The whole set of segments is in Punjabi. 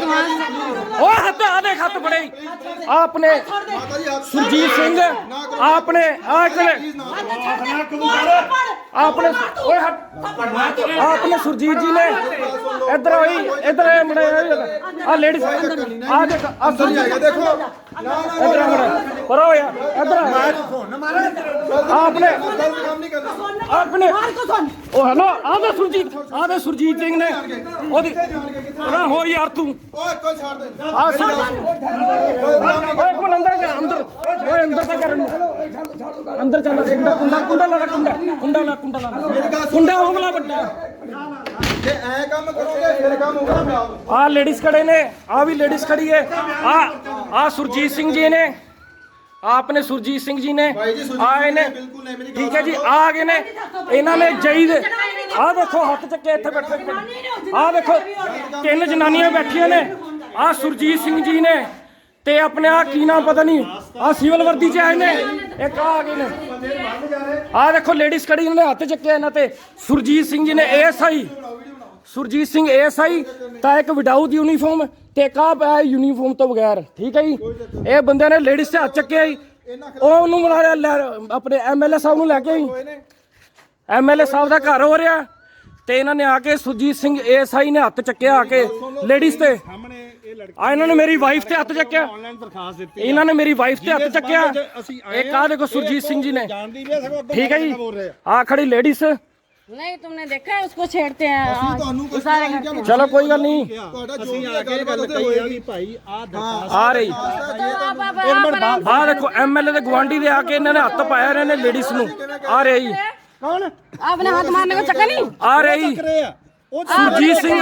ਉਹ ਹੱਥ ਆ ਦੇ ਹੱਥ ਫੜੇ। ਆਪਨੇ ਸੁਰਜੀਤ ਸਿੰਘ ਆਪਨੇ ਆ ਆਪਨੇ ਓਏ ਹੱਥ ਆਪਨੇ ਸੁਰਜੀਤ ਜੀ ਨੇ ਇੱਧਰ ਆਈ ਇੱਧਰ ਇਹ ਮੁੰਡੇ ਆ ਲੇਡੀਜ਼ ਆ ਦੇਖ ਆ ਜਾਏਗਾ ਦੇਖੋ। ਇੱਧਰ ਆ ਮੁੰਡੇ। ਪਰ ਯਾਰ ਇੱਧਰ ਆ। ਆਪਨੇ ਆਪਣੇ ਉਹ ਹੈਲੋ ਆ ਦੇ ਸੁਰਜੀਤ ਆ ਦੇ ਸੁਰਜੀਤ ਸਿੰਘ ਨੇ। ਉਹਦੀ ਨਾ ਹੋ ਯਾਰ ਤੂੰ। ਓਏ ਕੋਈ ਛੱਡ ਦੇ। ਆ ਸੁਣ। ਓਏ ਕੋਲ ਅੰਦਰ ਜਾ ਅੰਦਰ। ਓਏ ਅੰਦਰ ਤਾਂ ਕਰਨ ਅੰਦਰ ਚੱਲ ਕੁੰਡਾ ਕੁੰਡਾ ਕੁੰਡਾ ਲਾ ਕੁੰਡਾ। ਕੁੰਡਾ ਲਾ ਕੁੰਡਾ ਲਾ। ਕੁੰਡਾ ਹੋਗਲਾ ਵੱਡਾ। ਜੇ ਐ ਕੰਮ ਕਰੋਗੇ ਫਿਰ ਕੰਮ ਹੋਊਗਾ ਖਰਾਬ ਆ ਲੇਡੀਜ਼ ਖੜੇ ਨੇ ਆ ਵੀ ਲੇਡੀਜ਼ ਖੜੀ ਹੈ ਆ ਆ ਸੁਰਜੀਤ ਸਿੰਘ ਜੀ ਨੇ। ਆਪਨੇ ਸੁਰਜੀਤ ਸਿੰਘ ਜੀ ਨੇ ਭਾਈ ਜੀ ਸੁਰਜੀਤ ਆਏ ਨੇ ਸਿੰਘ ਨੇ। ਬਿਲਕੁਲ ਨਹੀਂ, ਮੇਰੀ ਗੱਲ ਠੀਕ ਹੈ ਜੀ ਆ ਗਏ ਨੇ। ਇਹਨਾਂ ਨੇ ਜਈ ਦੇ ਆ ਦੇਖੋ ਹੱਥ ਚੱਕੇ ਇੱਥੇ ਬੈਠੇ ਆ ਦੇਖੋ ਤਿੰਨ ਜਨਾਨੀਆਂ ਬੈਠੀਆਂ ਨੇ। ਆ ਸੁਰਜੀਤ ਸਿੰਘ ਜੀ ਨੇ ਤੇ ਆਪਣੇ ਆ ਕੀ ਨਾਮ ਪਤਾ ਨਹੀਂ ਆ ਸਿਵਲ ਵਰਦੀ ਚ ਆਏ ਨੇ। ਇੱਕ ਆ ਗਏ ਨੇ। ਆ ਦੇਖੋ ਲੇਡੀਜ਼ ਖੜੀ ਇਹਨਾਂ ਨੇ ਹੱਥ ਚੱਕੇ ਇਹਨਾਂ ਤੇ। ਸੁਰਜੀਤ ਸਿੰਘ ਜੀ ਨੇ ਐਸਆਈ ਸੁਰਜੀਤ ਸਿੰਘ ਐਸਆਈ ਤਾਂ ਇੱਕ ਵਿਡਾਊਟ ਯੂਨੀਫਾਰਮ ਤੇ ਇੱਕ ਪਿਆ ਯੂਨੀਫਾਰਮ ਤੋਂ ਬਗੈਰ ਠੀਕ ਹੈ ਜੀ? ਇਹ ਬੰਦੇ ਨੇ ਲੇਡੀਜ਼ ਤੇ ਹੱਥ ਚੱਕਿਆ ਜੀ। ਉਹ ਉਹਨੂੰ ਬੁਲਾ ਲੈ ਆਪਣੇ ਐਮਐਲਏ ਸਾਹਿਬ ਨੂੰ ਲੈ ਕੇ ਆਈ ਐਮਐਲਏ ਸਾਹਿਬ ਦਾ ਘਰ ਹੋ ਰਿਹਾ ਤੇ ਇਹਨਾਂ ਨੇ ਆ ਕੇ ਸੁਰਜੀਤ ਸਿੰਘ ਐਸਆਈ ਨੇ ਹੱਥ ਚੱਕਿਆ ਆ ਕੇ ਲੇਡੀਜ਼ ਤੇ। ਸਾਹਮਣੇ ਇਹ ਲੜਕੀ ਆ ਇਹਨਾਂ ਨੇ ਮੇਰੀ ਵਾਈਫ ਤੇ ਹੱਥ ਚੱਕਿਆ। ਆਨਲਾਈਨ ਦਰਖਾਸਤ ਦਿੱਤੀ ਇਹਨਾਂ ਨੇ ਮੇਰੀ ਵਾਈਫ ਤੇ ਹੱਥ ਚੱਕਿਆ। ਇੱਕ ਆ ਦੇਖੋ ਸੁਰਜੀਤ ਸਿੰਘ ਜੀ ਨੇ। ਜਾਣਦੀ ਵੀ ਹੈ ਸਗੋਂ ਅੱਗੋਂ ਠੀਕ ਹੈ ਜੀ। ਬੋਲ ਰਹੇ ਆ। ਆ ਖੜੀ ਲੇਡੀਜ਼ नहीं तुमने देखा है उसको छेड़ते हैं ਤੁਹਾਨੂੰ ਕੁਝ सारे घर ਚਲੋ ਕੋਈ ਗੱਲ ਨਹੀਂ ਤੁਹਾਡਾ ਜੋ ਅਸੀਂ ਵੀ ਆ ਕੇ ਗੱਲਬਾਤ ਗੱਲ ਉੱਥੇ ਕਹੀ ਆ ਹੋਏਗੀ ਵੀ ਭਾਈ ਆ ਦਰਖਾਸਤ ਆ ਰਹੀ आप आप आप ਆ ਦੇਖੋ ਐਮਐਲਏ ਦੇ ਗਵਾਂਢੀ ਦੇ ਆ ਕੇ ਇਹਨਾਂ ਨੇ ਹੱਥ ਪਾਇਆ ਰਹੇ ਨੇ ਲੇਡੀਜ਼ ਨੂੰ ਆ ਰਹੀ आपने हाथ मारने को चक्कर नहीं ਆ ਰਹੀ ਕਰੇ ਆ ਉਹ ਸੁਰਜੀਤ ਸਿੰਘ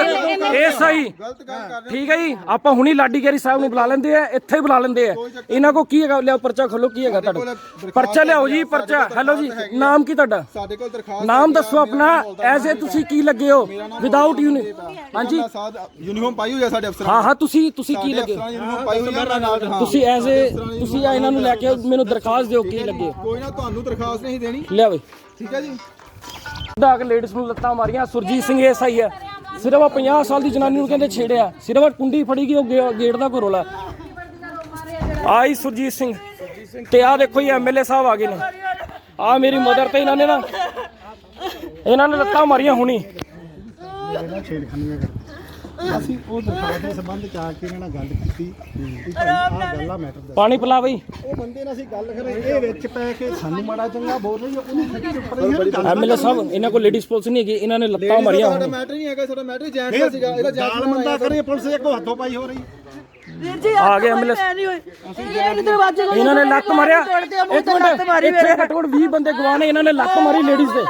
ਐਸਆਈ ਗਲਤ ਕੰਮ ਕਰ ਰਹੇ ਠੀਕ ਹੈ ਜੀ। ਆਪਾਂ ਹੁਣੀ ਲਾਡੀ ਗੈਰੀ ਸਾਹਿਬ ਨੂੰ ਬੁਲਾ ਲੈਂਦੇ ਆ ਇੱਥੇ ਹੀ ਬੁਲਾ ਲੈਂਦੇ ਆ। ਇਹਨਾਂ ਕੋ ਕੀ ਹੈਗਾ? ਲਿਆਓ ਪਰਚਾ ਖੋਲੋ ਕੀ ਹੈਗਾ ਤੁਹਾਡਾ? ਪਰਚਾ ਲਿਆਓ ਜੀ ਪਰਚਾ। ਹੈਲੋ ਜੀ ਨਾਮ ਕੀ ਤੁਹਾਡਾ? ਸਾਡੇ ਕੋਲ ਦਰਖਾਸਤ ਨਾਮ ਦੱਸੋ ਆਪਣਾ ਐਜ਼ ਏ ਤੁਸੀਂ ਕੀ ਲੱਗੇ ਹੋ? ਵਿਦਆਊਟ ਯੂਨੀ ਹਾਂਜੀ। ਯੂਨੀਫਾਰਮ ਪਾਈ ਹੋਈ ਆ ਸਾਡੇ ਅਫਸਰਾਂ ਹਾਂ ਹਾਂ ਤੁਸੀਂ ਤੁਸੀਂ ਕੀ ਲੱਗੇ ਹੋ? ਯੂਨੀਫਾਰਮ ਹਾਂ। ਤੁਸੀਂ ਐਜ਼ ਏ ਤੁਸੀਂ ਆ ਇਹਨਾਂ ਨੂੰ ਲੈ ਕੇ ਮੈਨੂੰ ਦਰਖਾਸਤ ਦਿਓ ਕੀ ਲੱਗੇ ਕੋਈ ਨਾ ਤੁਹਾਨੂੰ ਦਰਖਾਸਤ ਨਹੀਂ ਦੇਣੀ। ਲਿਆਵੇ ਠੀਕ ਹੈ ਜੀ। ਦਾ ਲੇਡੀਜ਼ ਨੂੰ ਲੱਤਾਂ ਮਾਰੀਆਂ, ਸੁਰਜੀਤ ਸਿੰਘ ਐਸਆਈ ਆ ਸਿਰਫ ਆ 50 ਸਾਲ ਦੀ ਜਨਾਨੀ ਨੂੰ ਕਹਿੰਦੇ ਛੇੜਿਆ। ਸਿਰਫ ਆਹ ਕੁੰਡੀ ਫੜੀ ਗਈ, ਉਹ ਗੇਟ ਦਾ ਘਰੋਲਾ। ਆਈ ਸੁਰਜੀਤ ਸਿੰਘ। ਤੇ ਆ ਦੇਖੋ ਜੀ ਐਮਐਲਏ ਸਾਹਿਬ ਆ ਗਏ ਨੇ। ਆ ਮੇਰੀ ਮਦਰ ਤੇ ਇਹਨਾਂ ਨੇ ਨਾ ਇਹਨਾਂ ਨੇ ਲੱਤਾਂ ਮਾਰੀਆਂ ਹੁਣੀ। ਅਸੀਂ ਉਹ ਦਰਖਾਸਤ ਦੇ ਸੰਬੰਧ ਚ ਆ ਕੇ ਇਹਨਾਂ ਨਾਲ ਗੱਲ ਕੀਤੀ ਵੀ ਭਾਈ ਆ ਗੱਲ ਆ ਮੈਟਰ ਦਾ ਪਾਣੀ ਪਿਲਾ ਬਈ। ਉਹ ਬੰਦੇ ਨਾਲ ਅਸੀਂ ਗੱਲ ਕਰੇ ਇਹ ਵਿੱਚ ਪੈ ਕੇ ਸਾਨੂੰ ਮਾੜਾ ਚੰਗਾ ਬੋਲ ਰਹੀ ਆ ਉਹਨੂੰ ਐਮਐਲਏ ਸਾਹਿਬ ਇਹਨਾਂ ਕੋਲ ਲੇਡੀਜ਼ ਪੁਲਿਸ ਨਹੀਂ ਹੈਗੀ ਇਹਨਾਂ ਨੇ ਲੱਤਾਂ ਮਾਰੀਆਂ ਸਾਡਾ ਹੁਣੀ ਮੈਟਰ ਨਹੀਂ ਹੈਗਾ ਸਾਡਾ ਮੈਟਰ ਜੈਂਟਸ ਦਾ ਸੀਗਾ ਇਹਦਾ ਜਾਲ ਜੈਂਟਸ ਮੰਦਾ ਕਰੇ ਪੁਲਿਸ ਇੱਕ ਹੱਥੋਂ ਪਾਈ ਹੋ ਰਹੀ। ਆ ਗਏ ਐਂਬੂਲੈਂਸ ਇਹਨਾਂ ਨੇ ਲੱਤ ਮਾਰਿਆ। ਇੱਕ ਮਿੰਟ। ਇੱਥੇ ਘਟੋੜ 20 ਬੰਦੇ ਗਵਾਨੇ ਇਹਨਾਂ ਨੇ ਲੱਤ ਮਾਰੀ ਲੇਡੀਜ਼ ਦੇ।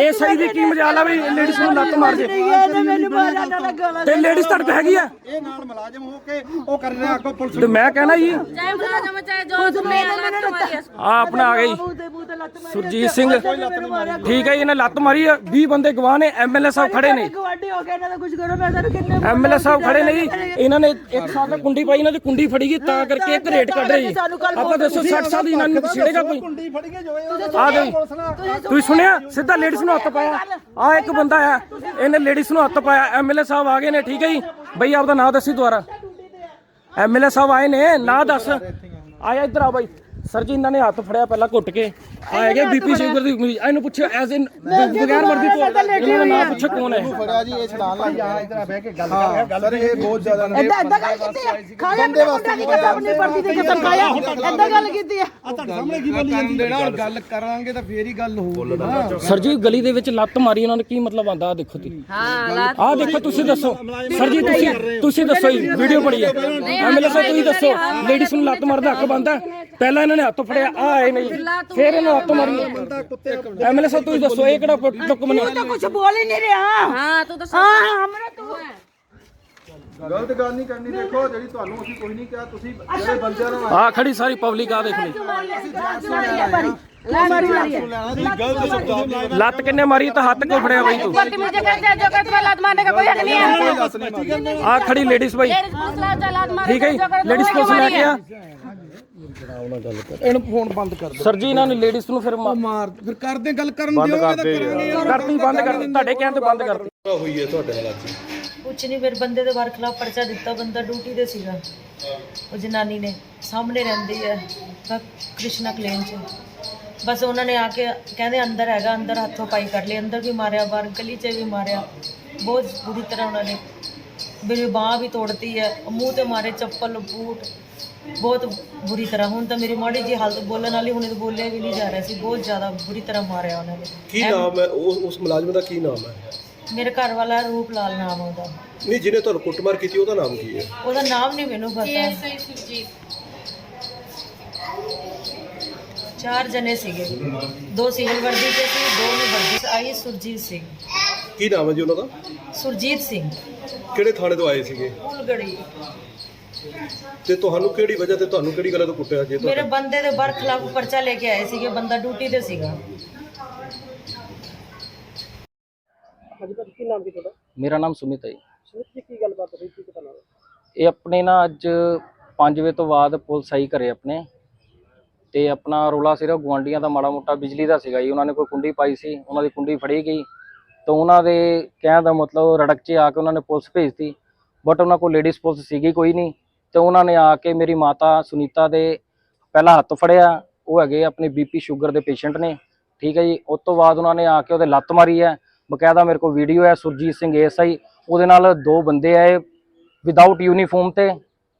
ਇਹ ਸਹੀ ਦੀ ਕੀ ਮਜਾਲ ਆ ਵੀ ਲੇਡੀਜ਼ ਨੂੰ ਲੱਤ ਮਾਰ ਦੇ ਤੇ ਲੇਡੀਜ਼ ਤੜਕ ਹੈਗੀ ਆ? ਮੈਂ ਕਹਿਣਾ ਜੀ। ਆ ਆਪਣਾ ਆ ਗਈ। ਸੁਰਜੀਤ ਸਿੰਘ। ਠੀਕ ਹੈ ਜੀ ਇਹਨੇ ਲੱਤ ਮਾਰੀ ਆ। 20 ਬੰਦੇ ਗਵਾਨੇ ਐਮਐਲਏ ਸਾਹਿਬ ਖੜੇ ਨੇ। ਐਮਐਲਏ ਸਾਹਿਬ ਖੜੇ ਨੇ ਜੀ। ਇਹਨਾਂ ਨੇ ਇੱਕ ਸਾਲ ਤੱਕ ਕੁੰਡੀ ਪਾਈ ਇਹਨਾਂ ਦੀ ਕੁੰਡੀ ਫੜੀ ਗਈ ਤਾਂ ਕਰਕੇ ਇੱਕ ਰੇਟ ਕੱਢ ਰਹੇ ਆਪਾਂ ਦੱਸੋ 60 ਸਾਲ ਦੀ ਇਹਨਾਂ ਨੂੰ ਛੇੜੇਗਾ ਕੋਈ? ਕੁੰਡੀ ਫੜ ਕੇ ਜੋਏ ਆ ਗਈ ਤੁਸੀਂ ਸੁਣਿਆ? ਸਿੱਧਾ ਲੇਡੀਜ਼ ਨੂੰ ਹੱਥ ਪਾਇਆ। ਆ ਇੱਕ ਬੰਦਾ ਆ ਇਹਨੇ ਲੇਡੀਜ਼ ਨੂੰ ਹੱਥ ਪਾਇਆ। ਐਮਐਲਏ ਸਾਹਿਬ ਆ ਗਏ ਨੇ ਠੀਕ ਹੈ ਜੀ? ਬਈ ਆਪਦਾ ਨਾਂ ਦੱਸੀ ਦੁਆਰਾ ਐਮਐਲਏ ਸਾਹਿਬ ਆਏ ਨੇ। ਨਾਂ ਦੱਸ। ਆਇਆ ਇੱਧਰ ਆ ਬਾਈ। ਸਰ ਜੀ ਇਹਨਾਂ ਨੇ ਹੱਥ ਫੜਿਆ ਪਹਿਲਾਂ ਘੁੱਟ ਕੇ। ਆਏਗੇ ਬੀਪੀ ਸ਼ੂਗਰ ਦੀ ਮਰੀਜ਼ ਇਹਨੂੰ ਪੁੱਛਿਆ ਐਜ਼ ਇਨ ਬਗੈਰ ਵਰਦੀ ਤੋਂ ਇਹਨਾਂ ਦਾ ਨਾਮ ਪੁੱਛੋ ਕੌਣ ਹੈ। ਫੜਿਆ ਜੀ ਇਹ ਛਡਾਣ ਲੱਗ ਗਿਆ ਇਧਰ ਬਹਿ ਕੇ ਗੱਲ ਕਰ। ਹਾਂ ਸਰ ਇਹ ਬਹੁਤ ਜ਼ਿਆਦਾ ਨੇ ਏਦਾਂ ਏਦਾਂ ਗੱਲ ਕੀਤੀ ਹੈ ਖਾਇਆ ਬੰਦੇ ਵਾਸਤੇ ਨਹੀਂ ਕਰਦਾ ਆਪਣੀ ਪਰਦੀ ਦੀ ਕਸਮ ਖਾਇਆ ਏਦਾਂ ਗੱਲ ਕੀਤੀ ਹੈ ਆ ਤੁਹਾਡੇ ਸਾਹਮਣੇ ਕੀ ਬੋਲੀ ਜਾਂਦੀ ਹੈ ਗੱਲ ਕਰਾਂਗੇ ਤਾਂ ਫੇਰ ਹੀ ਗੱਲ ਹੋਊਗੀ ਸਰ ਜੀ ਗਲੀ ਦੇ ਵਿੱਚ ਲੱਤ ਮਾਰੀ ਉਹਨਾਂ ਨੇ ਕੀ ਮਤਲਬ ਆਂਦਾ? ਦੇਖੋ ਤੁਸੀਂ। ਆਹ ਦੇਖੋ ਤੁਸੀਂ ਦੱਸੋ। ਸਰ ਜੀ ਤੁਸੀਂ ਤੁਸੀਂ ਦੱਸੋ ਜੀ ਵੀਡੀਓ ਬੜੀ ਹੈ। ਐਮਐਲਏ ਸਾਹਿਬ ਤੁਸੀਂ ਦੱਸੋ। ਲੇਡੀਜ਼ ਨੂੰ ਲੱਤ ਮਾਰਦਾ ਹੱਕ ਬੰਦਾ ਪਹਿਲਾਂ ਇਹਨਾਂ ਨੇ ਹੱਥ ਫੜਿਆ ਆ ਆਏ ਨਹੀਂ। ਫਿਰ ਇਹਨੂੰ ਹੱਥ ਮਾਰੀ। ਐਮਐਲਏ ਸਾਹਿਬ ਤੁਸੀਂ ਦੱਸੋ ਇਹ ਕਿਹੜਾ ਡਾਕੂਮੈਂਟ ਤੂੰ ਤਾਂ ਕੁਝ ਬੋਲ ਹੀ ਨਹੀਂ ਰਿਹਾ। ਹਾਂ ਤੂੰ ਦੱਸ। ਹਾਂ ਹਮਰਾ ਤੂੰ। ਗਲਤ ਗੱਲ ਨਹੀਂ ਕਰਨੀ ਦੇਖੋ ਜਿਹੜੀ ਤੁਹਾਨੂੰ ਅਸੀਂ ਕੋਈ ਨਹੀਂ ਕਿਹਾ ਤੁਸੀਂ ਜਿਹੜੇ ਬੰਦਿਆਂ ਨੂੰ ਆ ਖੜੀ ਸਾਰੀ ਪਬਲਿਕ ਆ ਦੇਖ ਲਈ ਲੱਤ ਕਿੰਨੇ ਮਾਰੀ ਤਾਂ ਹੱਥ ਕਿਉਂ ਫੜਿਆ ਬਾਈ ਤੂੰ? ਆ ਖੜੀ ਲੇਡੀਜ਼ ਬਾਈ। ਠੀਕ ਹੈ ਲੇਡੀਜ਼ ਕੋਲ ਲੈ ਕੇ ਆ। हैं ਪੁਲਿਸ ਲੈ ਕੇ ਆ ਇਹਨੂੰ ਫੋਨ ਬੰਦ ਕਰ ਸਰ ਜੀ ਇਹਨਾਂ ਨੇ ਲੇਡੀਜ਼ ਨੂੰ ਫਿਰ ਮਾ- ਮਾਰ ਫਿਰ ਕਰਦੇ ਗੱਲ ਕਰਨ ਬੰਦ ਕਰਦੇ ਕਰਤੀ ਬੰਦ ਕਰਤੀ ਤੁਹਾਡੇ ਕਹਿਣ ਤੇ ਬੰਦ ਕਰਤੀ। ਹੋਈ ਹੈ ਤੁਹਾਡੇ ਨਾਲ ਅੱਜ ਕੁਛ ਕੁਛ ਨਹੀਂ ਮੇਰੇ ਬੰਦੇ ਦੇ ਬਾਰ ਖਿਲਾਫ ਪਰਚਾ ਦਿੱਤਾ ਬੰਦਾ ਡਿਊਟੀ ਤੇ ਸੀਗਾ। ਉਹ ਜਨਾਨੀ ਨੇ ਸਾਹਮਣੇ ਰਹਿੰਦੀ ਹੈ ਕ- ਕ੍ਰਿਸ਼ਨਾ ਕਲੇਨ ਚ। ਬਸ ਉਹਨਾਂ ਨੇ ਆ ਕੇ ਕਹਿੰਦੇ ਅੰਦਰ ਹੈਗਾ ਅੰਦਰ ਹੱਥੋਂ ਪਾਈ ਕਰ ਲਈ ਅੰਦਰ ਵੀ ਮਾਰਿਆ ਬਾਹਰ ਗਲੀ 'ਚ ਵੀ ਮਾਰਿਆ। ਬਹੁਤ ਬੁਰੀ ਤਰ੍ਹਾਂ ਉਹਨਾਂ ਨੇ। ਮੇਰੀ ਬਾਹ ਵੀ ਤੋੜਤੀ ਹੈ ਮੂੰਹ ਤੇ ਮਾਰੇ ਚੱਪਲ ਬੂਟ। ਬਹੁਤ ਬੁਰੀ ਤਰ੍ਹਾਂ। ਹੁਣ ਤਾਂ ਮੇਰੀ ਮਾੜੀ ਜੀ ਹਾਲਤ ਬੋਲਣ ਵਾਲੀ ਹੁਣ ਤਾਂ ਬੋਲਿਆ ਵੀ ਨਹੀਂ ਜਾ ਰਿਹਾ ਸੀ। ਬਹੁਤ ਜ਼ਿਆਦਾ ਬੁਰੀ ਤਰ੍ਹਾਂ ਮਾਰਿਆ ਉਹਨਾਂ ਨੇ। ਕੀ ਨਾਮ ਹੈ? ਉਸ ਉਸ ਮੁਲਾਜ਼ਮ ਦਾ ਕੀ ਨਾਮ ਹੈ? ਮੇਰੇ ਘਰ ਵਾਲਾ ਰੂਪ ਲਾਲ ਨਾਮ ਉਹਦਾ। ਨਹੀਂ ਜਿਹਨੇ ਤੁਹਾਨੂੰ ਕੁੱਟਮਾਰ ਕੀਤੀ ਉਹਦਾ ਨਾਮ ਕੀ ਹੈ? ਉਹਦਾ ਨਾਮ ਨਹੀਂ ਮੈਨੂੰ ਪਤਾ। ਚਾਰ ਜਣੇ ਸੀਗੇ। ਦੋ ਸਿਵਲ ਵਰਦੀ ਤੇ ਸੀ ਦੋ ਨੇ ਵਰਦੀ ਆਈ ਸੁਰਜੀਤ ਸਿੰਘ। ਕੀ ਨਾਮ ਹੈ ਜੀ ਉਹਨਾਂ ਦਾ? ਸੁਰਜੀਤ ਸਿੰਘ। ਕਿਹੜੇ ਥਾਣੇ ਤੋਂ ਆਏ ਸੀਗੇ? ਉਲਗੜੀ ਤੇ ਤੁਹਾਨੂੰ ਕਿਹੜੀ ਵਜ੍ਹਾ ਤੇ ਤੁਹਾਨੂੰ ਕਿਹੜੀ ਗੱਲ ਤੋਂ ਕੁੱਟਿਆ ਜੇ ਮੇਰੇ ਬੰਦੇ ਦੇ ਬਰ ਖਿਲਾਫ ਪਰਚਾ ਲੈ ਕੇ ਆਏ ਸੀਗੇ ਬੰਦਾ ਡਿਊਟੀ ਤੇ ਸੀਗਾ। ਮੇਰਾ ਨਾਮ ਸੁਮਿਤ ਹੈ ਸੁਮਿਤ ਜੀ ਕੀ ਗੱਲਬਾਤ ਹੋਈ? ਕੀ ਪਤਾ ਇਹ ਆਪਣੇ ਨਾ ਅੱਜ 5 ਵਜੇ ਤੋਂ ਬਾਅਦ ਪੁਲਿਸ ਆਈ ਘਰੇ ਆਪਣੇ। ਤੇ ਆਪਣਾ ਰੋਲਾ ਸਿਰਫ ਗੁਆਂਢੀਆਂ ਦਾ ਮਾੜਾ ਮੋਟਾ ਬਿਜਲੀ ਦਾ ਸੀਗਾ ਜੀ। ਉਹਨਾਂ ਨੇ ਕੋਈ ਕੁੰਡੀ ਪਾਈ ਸੀ ਉਹਨਾਂ ਦੀ ਕੁੰਡੀ ਫੜੀ ਗਈ। ਤਾਂ ਉਹਨਾਂ ਦੇ ਕਹਿਣ ਦਾ ਮਤਲਬ ਰੜਕ 'ਚ ਆ ਕੇ ਉਹਨਾਂ ਨੇ ਪੁਲਿਸ ਭੇਜਤੀ। ਬਟ ਉਹਨਾਂ ਕੋਲ ਲੇਡੀਜ਼ ਪੁਲਿਸ ਸੀਗੀ ਕੋਈ ਨਹੀਂ। ਤੇ ਉਹਨਾਂ ਨੇ ਆ ਕੇ ਮੇਰੀ ਮਾਤਾ ਸੁਨੀਤਾ ਦੇ ਪਹਿਲਾ ਹੱਥ ਫੜਿਆ ਉਹ ਹੈਗੇ ਆਪਣੇ ਬੀਪੀ ਸ਼ੂਗਰ ਦੇ ਪੇਸ਼ੈਂਟ ਨੇ ਠੀਕ ਹੈ ਜੀ। ਉਸ ਤੋਂ ਬਾਅਦ ਉਹਨਾਂ ਨੇ ਆ ਕੇ ਉਹਦੇ ਲੱਤ ਮਾਰੀ ਹੈ ਬਕਾਇਦਾ ਮੇਰੇ ਕੋਲ ਵੀਡੀਓ ਹੈ ਸੁਰਜੀਤ ਸਿੰਘ ਐਸਆਈ ਉਹਦੇ ਨਾਲ ਦੋ ਬੰਦੇ ਆਏ ਵਿਦਆਊਟ ਯੂਨੀਫਾਰਮ ਤੇ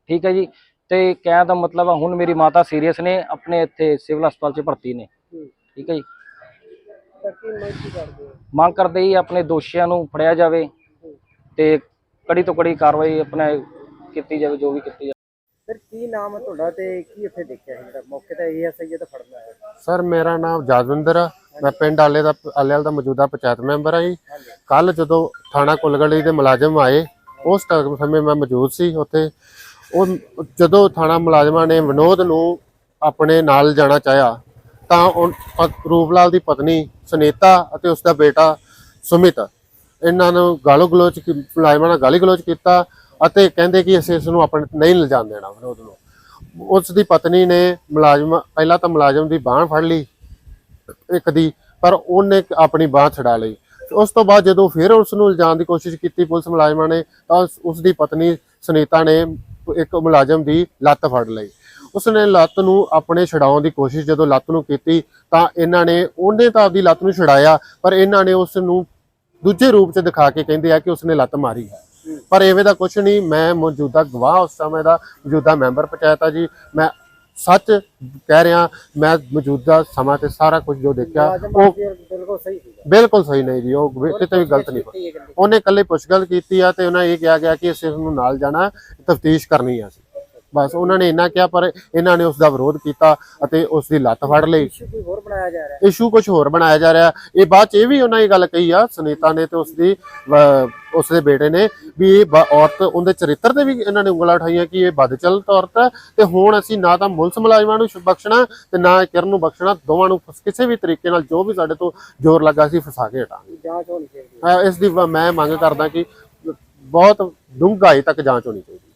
ਠੀਕ ਹੈ ਜੀ। ਤੇ ਕਹਿਣ ਦਾ ਮਤਲਬ ਹੁਣ ਮੇਰੀ ਮਾਤਾ ਸੀਰੀਅਸ ਨੇ ਆਪਣੇ ਇੱਥੇ ਸਿਵਲ ਹਸਪਤਾਲ 'ਚ ਭਰਤੀ ਨੇ ਠੀਕ ਹੈ ਜੀ। ਮੰਗ ਕਰਦੇ ਹੀ? ਆਪਣੇ ਦੋਸ਼ੀਆਂ ਨੂੰ ਫੜਿਆ ਜਾਵੇ ਤੇ ਕੜੀ ਤੋਂ ਕੜੀ ਕਾਰਵਾਈ ਆਪਣੇ ਕੀਤੀ ਜਾਵੇ ਜੋ ਵੀ ਕੀਤੀ ਜਾਵੇ। ਸਰ ਕੀ ਨਾਮ ਹੈ ਤੁਹਾਡਾ ਤੇ ਕੀ ਇੱਥੇ ਦੇਖਿਆ ਹੈ ਜਿਹੜਾ ਮੌਕੇ ਤੇ ਏਐਸਆਈ ਦਾ ਫੜਨਾ ਹੈ। ਸਰ ਮੇਰਾ ਨਾਮ ਜਾਦਵਿੰਦਰ ਆ। ਮੈਂ ਪਿੰਡ ਆਲੇ ਦਾ ਆਲੇਵਾਲ ਦਾ ਮੌਜੂਦਾ ਪੰਚਾਇਤ ਮੈਂਬਰ ਆ ਜੀ। ਕੱਲ ਜਦੋਂ ਥਾਣਾ ਕੁਲਗੜੀ ਦੇ ਮੁਲਾਜ਼ਮ ਆਏ ਉਸ ਟਾਈਮ ਸਮੇਂ ਮੈਂ ਮੌਜੂਦ ਸੀ ਉੱਥੇ। ਉਹ ਜਦੋਂ ਥਾਣਾ ਮੁਲਾਜ਼ਮਾਂ ਨੇ ਵਿਨੋਦ ਨੂੰ ਆਪਣੇ ਨਾਲ ਜਾਣਾ ਚਾਹਿਆ ਤਾਂ ਰੂਪਲਾਲ ਦੀ ਪਤਨੀ ਸੁਨੀਤਾ ਅਤੇ ਉਸ ਦਾ ਬੇਟਾ ਸੁਮਿਤ ਇਹਨਾਂ ਨੂੰ ਗਾਲੋ ਗਲੋਚ ਮੁਲਾਜ਼ਮਾਂ ਨਾਲ ਗਾਲੀ ਗਲੋਚ ਕੀਤਾ। ਅਤੇ ਕਹਿੰਦੇ ਕਿ ਅਸੀਂ ਇਸ ਨੂੰ ਆਪਣੇ ਨਹੀਂ ਲਿਜਾਣ ਦੇਣਾ ਵਿਨੋਦ ਨੂੰ। ਉਸ ਦੀ ਪਤਨੀ ਨੇ ਮੁਲਾਜ਼ਮ, ਪਹਿਲਾਂ ਤਾਂ ਮੁਲਾਜ਼ਮ ਦੀ ਬਾਹ ਫੜ ਲਈ, ਇੱਕ ਦੀ, ਪਰ ਉਹਨੇ ਆਪਣੀ ਬਾਹ ਛਡਾ ਲਈ। ਉਸ ਤੋਂ ਬਾਅਦ ਜਦੋਂ ਫਿਰ ਉਸ ਨੂੰ ਲਿਜਾਣ ਦੀ ਕੋਸ਼ਿਸ਼ ਕੀਤੀ ਪੁਲਿਸ ਮੁਲਾਜ਼ਮਾਂ ਨੇ, ਤਾਂ ਉਸ- ਉਸ ਦੀ ਪਤਨੀ ਸੁਨੀਤਾ ਨੇ ਇੱਕ ਮੁਲਾਜ਼ਮ ਦੀ ਲੱਤ ਫੜ ਲਈ। ਉਸਨੇ ਲੱਤ ਨੂੰ ਆਪਣੇ ਛਡਾਉਣ ਦੀ ਕੋਸ਼ਿਸ਼ ਜਦੋਂ ਲੱਤ ਨੂੰ ਕੀਤੀ, ਤਾਂ ਇਹਨਾਂ ਨੇ, ਉਹਨੇ ਤਾਂ ਆਪਦੀ ਲੱਤ ਨੂੰ ਛਡਾਇਆ, ਪਰ ਇਹਨਾਂ ਨੇ ਉਸ ਨੂੰ ਦੂਜੇ ਰੂਪ 'ਚ ਦਿਖਾ ਕੇ ਕਹਿੰਦੇ ਆ ਕਿ ਉਸਨੇ ਲੱਤ ਮਾਰੀ ਹੈ। ਪਰ ਐਵੇਂ ਦਾ ਕੁਝ ਨਹੀਂ ਮੈਂ ਮੌਜੂਦਾ ਗਵਾਹ ਉਸ ਸਮੇਂ ਦਾ ਮੌਜੂਦਾ ਮੈਂਬਰ ਪੰਚਾਇਤ ਆ ਜੀ। ਮੈਂ ਸੱਚ ਕਹਿ ਰਿਹਾ ਮੈਂ ਮੌਜੂਦਾ ਸਮਾਂ ਤੇ ਸਾਰਾ ਕੁਝ ਜੋ ਦੇਖਿਆ ਉਹ ਬਿਲਕੁਲ ਸਹੀ ਸੀ ਬਿਲਕੁਲ ਸਹੀ ਨਹੀਂ ਜੀ ਉਹ ਕਿਤੇ ਵੀ ਗਲਤ ਨਹੀਂ ਉਹਨੇ ਇਕੱਲੇ ਪੁੱਛਗਿੱਛ ਕੀਤੀ ਆ ਤੇ ਉਹਨਾਂ ਇਹ ਕਿਹਾ ਗਿਆ ਕਿ ਅਸੀਂ ਨੂੰ ਨਾਲ ਜਾਣਾ ਤਫਤੀਸ਼ ਕਰਨੀ ਆ ਅਸੀਂ। ਬਸ ਉਹਨਾਂ ਨੇ ਇੰਨਾ ਕਿਹਾ ਪਰ ਇਹਨਾਂ ਨੇ ਉਸ ਦਾ ਵਿਰੋਧ ਕੀਤਾ ਅਤੇ ਉਸ ਦੀ ਲੱਤ ਫੜ ਲਈ। ਕੋਈ ਹੋਰ ਬਣਾਇਆ ਜਾ ਰਿਹਾ? ਇਸ਼ੂ ਕੁਝ ਹੋਰ ਬਣਾਇਆ ਜਾ ਰਿਹਾ। ਇਹ ਬਾਅਦ ਚ ਇਹ ਵੀ ਉਹਨਾਂ ਇਹ ਗੱਲ ਕਹੀ ਆ ਸੁਨੀਤਾ ਨੇ ਤੇ ਉਸ ਦੀ ਉਸ ਦੇ ਬੇਟੇ ਨੇ ਵੀ ਇਹ ਔਰਤ ਉਹਦੇ ਚਰਿੱਤਰ ਤੇ ਵੀ ਇਹਨਾਂ ਨੇ ਉਂਗਲਾਂ ਉਠਾਈਆਂ ਕਿ ਇਹ ਬਦਚਲਤ ਔਰਤ ਹੈ ਤੇ ਹੁਣ ਅਸੀਂ ਨਾ ਤਾਂ ਮੁਲਸ ਮੁਲਾਜ਼ਮਾਂ ਨੂੰ ਬਖਸ਼ਣਾ ਤੇ ਨਾ ਕਿਰਨ ਨੂੰ ਬਖਸ਼ਣਾ ਦੋਵਾਂ ਨੂੰ ਕਿਸੇ ਵੀ ਤਰੀਕੇ ਨਾਲ ਜੋ ਵੀ ਸਾਡੇ ਤੋਂ ਜ਼ੋਰ ਲੱਗਾ ਸੀ ਫਸਾ ਕੇ ਹਟਾਂਗੇ। ਜਾਂਚ ਹੋਣੀ ਚਾਹੀਦੀ ਹੈ। ਇਸ ਦੀ ਮੈਂ ਮੰਗ ਕਰਦਾ ਕਿ ਬਹੁਤ ਡੂੰਘਾਈ ਤੱਕ ਜਾਂਚ ਹੋਣੀ ਚਾਹੀਦੀ